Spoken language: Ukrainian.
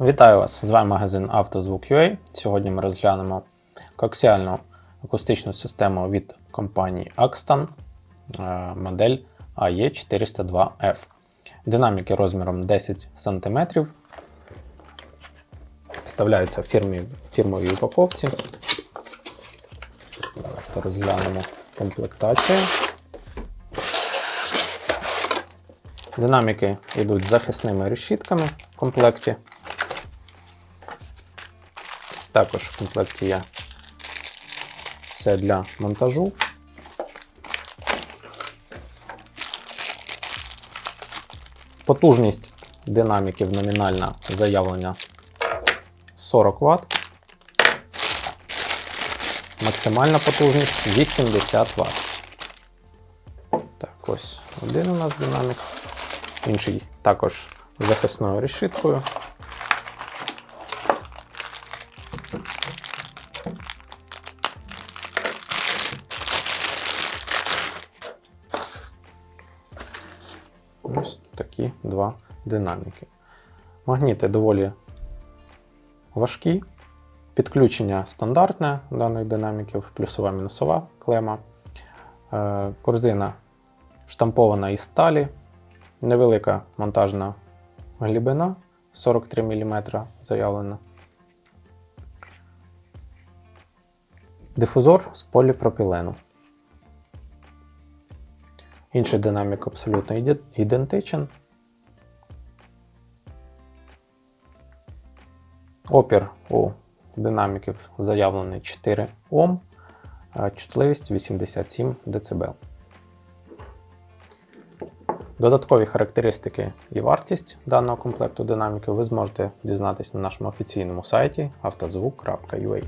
Вітаю вас! З вами магазин «Автозвук.UA». Сьогодні ми розглянемо коаксіальну акустичну систему від компанії Axton, е, модель AE402F. Динаміки розміром 10 см. Вставляються в фірмі, фірмовій упаковці. Давайте розглянемо комплектацію. Динаміки йдуть захисними решітками в комплекті. Також в комплекті є все для монтажу. Потужність динаміків номінальна заявлення 40 Вт. Максимальна потужність 80 Вт. Так, ось один у нас динамік. Інший також з захисною решіткою. Ось такі два динаміки. Магніти доволі важкі. Підключення стандартне даних динаміків, плюсова мінусова клема. Е, Корзина штампована із сталі. Невелика монтажна глибина 43 мм заявлена. Дифузор з поліпропілену. Інший динамік абсолютно ідентичен. Опір у динаміків заявлений 4 Ом, чутливість 87 дБ. Додаткові характеристики і вартість даного комплекту динаміків ви зможете дізнатися на нашому офіційному сайті автозвук.ua.